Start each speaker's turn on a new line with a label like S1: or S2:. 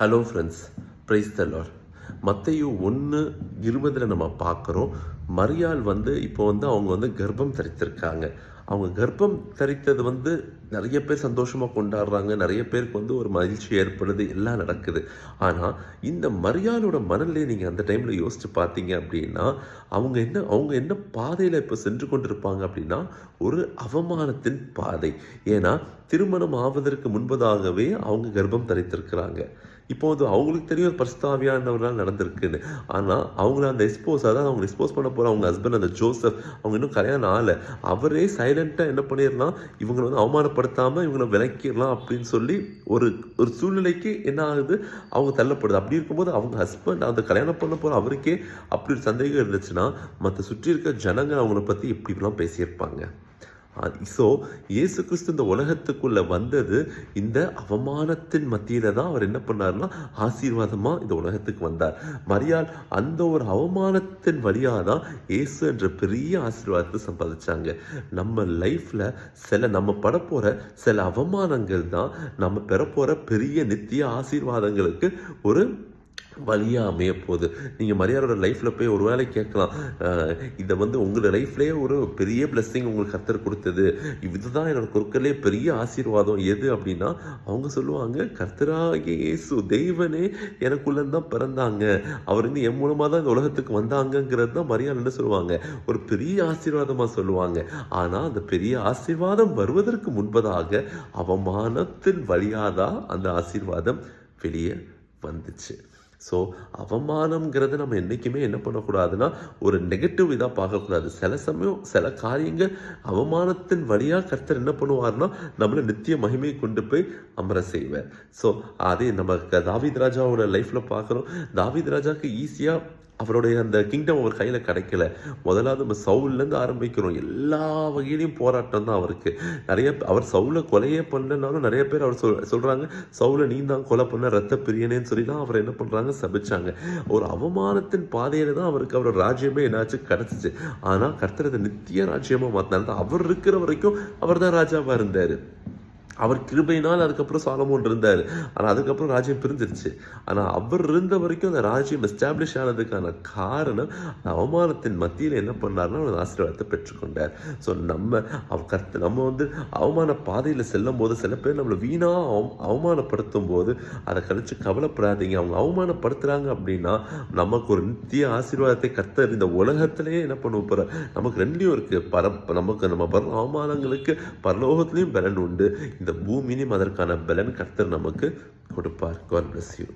S1: Hello friends price தலார் மற்றையும் ஒன்று இருபதில் நம்ம பார்க்குறோம். மரியாள் வந்து இப்போ வந்து அவங்க வந்து கர்ப்பம் தரித்திருக்காங்க. அவங்க கர்ப்பம் தரித்தது வந்து நிறைய பேர் சந்தோஷமாக கொண்டாடுறாங்க. நிறைய பேருக்கு வந்து ஒரு மகிழ்ச்சி ஏற்படுது. எல்லாம் நடக்குது. ஆனால் இந்த மரியாளோட மனநிலையை நீங்கள் அந்த டைமில் யோசித்து பார்த்தீங்க அப்படின்னா அவங்க என்ன அவங்க என்ன பாதையில் இப்போ சென்று கொண்டிருப்பாங்க அப்படின்னா ஒரு அவமானத்தின் பாதை. ஏன்னா திருமணம் ஆவதற்கு முன்பதாகவே அவங்க கர்ப்பம் தரித்திருக்கிறாங்க. இப்போது அவங்களுக்கு தெரியும் பரிசுத்தாவியானவர்களால் நடந்திருக்குன்னு. ஆனால் அவங்கள அந்த எக்ஸ்போஸ் அதாவது அவங்க எக்ஸ்போஸ் பண்ண போகிற அவங்க ஹஸ்பண்ட் அந்த ஜோசப் அவங்க இன்னும் கல்யாணம் ஆகலை. அவரே சைலண்ட்டாக என்ன பண்ணிடலாம்? இவங்களை வந்து அவமானப்படுத்தாமல் இவங்களை விளக்கிடலாம் அப்படின்னு சொல்லி ஒரு ஒரு சூழ்நிலைக்கு என்ன ஆகுது? அவங்க தள்ளப்படுது. அப்படி இருக்கும்போது அவங்க ஹஸ்பண்ட் அந்த கல்யாணம் பண்ண போகிற அவருக்கே அப்படி ஒரு சந்தேகம் இருந்துச்சுன்னா மற்ற சுற்றி இருக்க ஜனங்கள் அவங்கள பற்றி இப்படிலாம் பேசியிருப்பாங்க. ஸோ இயேசு கிறிஸ்து இந்த உலகத்துக்குள்ளே வந்தது இந்த அவமானத்தின் மத்தியில் தான் அவர் என்ன பண்ணார்னா ஆசீர்வாதமாக இந்த உலகத்துக்கு வந்தார். மரியாள் அந்த ஒரு அவமானத்தின் வழியாக தான் இயேசு என்ற பெரிய ஆசீர்வாதத்தை சம்பாதிச்சாங்க. நம்ம லைஃப்பில் சில நம்ம படப்போகிற சில அவமானங்கள் தான் நம்ம பெறப்போகிற பெரிய நித்திய ஆசீர்வாதங்களுக்கு ஒரு வழியாக அமைய போகுது. நீங்கள் மரியாதையோட லைஃப்பில் போய் ஒரு வேலை கேட்கலாம். இதை வந்து உங்களோட லைஃப்லேயே ஒரு பெரிய blessing உங்களுக்கு கத்தர் கொடுத்தது. இதுதான் என்னோட குறுக்கலே பெரிய ஆசீர்வாதம். எது அப்படின்னா அவங்க சொல்லுவாங்க கர்த்தராக இயேசு தெய்வனே எனக்குள்ளேருந்தான் தான் பிறந்தாங்க. அவர் வந்து என் மூலமாக தான் இந்த உலகத்துக்கு வந்தாங்கங்கிறது தான் மரியாதை என்ன சொல்லுவாங்க. ஒரு பெரிய ஆசீர்வாதமாக சொல்லுவாங்க. ஆனால் அந்த பெரிய ஆசீர்வாதம் வருவதற்கு முன்பதாக அவமானத்தின் வழியாக தான் அந்த ஆசீர்வாதம் வெளியே வந்துச்சு. ஸோ அவமானம்ங்கிறத நம்ம என்றைக்குமே என்ன பண்ணக்கூடாதுன்னா ஒரு நெகட்டிவ் இதாக பார்க்கக்கூடாது. சில சமயம் சில காரியங்கள் அவமானத்தின் வழியாக கர்த்தர் என்ன பண்ணுவார்னா நம்மளை நித்திய மகிமையை கொண்டு போய் அமர செய்வார். ஸோ அதே நம்ம தாவித் ராஜாவோட லைஃப்பில் பார்க்குறோம். தாவித் ராஜாவுக்கு ஈஸியாக அவருடைய அந்த கிங்டம் அவர் கையில் கிடைக்கல. முதலாவது நம்ம சவுல்லேருந்து ஆரம்பிக்கிறோம். எல்லா வகையிலையும் போராட்டம் தான் அவருக்கு. நிறைய அவர் சவுலை கொலையே பண்ணலனாலும் நிறைய பேர் அவர் சொல் சொல்கிறாங்க சவுலை நீ தான் கொலை பண்ண ரத்த பிரியனேன்னு சொல்லி தான் அவர் என்ன பண்ணுறாங்க சபிச்சாங்க. ஒரு அவமானத்தின் பாதையில் தான் அவருக்கு அவரோட ராஜ்யமே என்னாச்சு கிடச்சிச்சு. ஆனால் கர்த்தரது நித்திய ராஜ்யமாக மாற்றினால்தான் அவர் இருக்கிற வரைக்கும் அவர் தான் ராஜாவாக இருந்தார். அவர் கிருபையினால் அதுக்கப்புறம் சாலமோன் இருந்தார். ஆனால் அதுக்கப்புறம் ராஜ்யம் பிரிஞ்சிருச்சு. ஆனால் அவர் இருந்த வரைக்கும் அந்த ராஜ்யம் எஸ்டாப்ளிஷ் ஆனதுக்கான காரணம் அந்த அவமானத்தின் மத்தியில் என்ன பண்ணார்னா அவர் ஆசீர்வாதத்தை பெற்றுக்கொண்டார். ஸோ நம்ம அவ கருத்து நம்ம வந்து அவமான பாதையில் செல்லும் போது சில பேர் நம்மளை வீணாக அவ- அவமானப்படுத்தும் போது அதை கழித்து கவலைப்படாதீங்க. அவங்க அவமானப்படுத்துகிறாங்க அப்படின்னா நமக்கு ஒரு நித்திய ஆசீர்வாதத்தை கர்த்தர் இந்த உலகத்திலேயே என்ன பண்ணுவோம் போகிற நமக்கு ரெண்டையும் இருக்குது பர நமக்கு நம்ம பர அவமானங்களுக்கு பரலோகத்துலேயும் பலன் உண்டு. இந்த பூமியிலும் அதற்கான பலன் கர்த்தர் நமக்கு கொடுப்பார். God bless you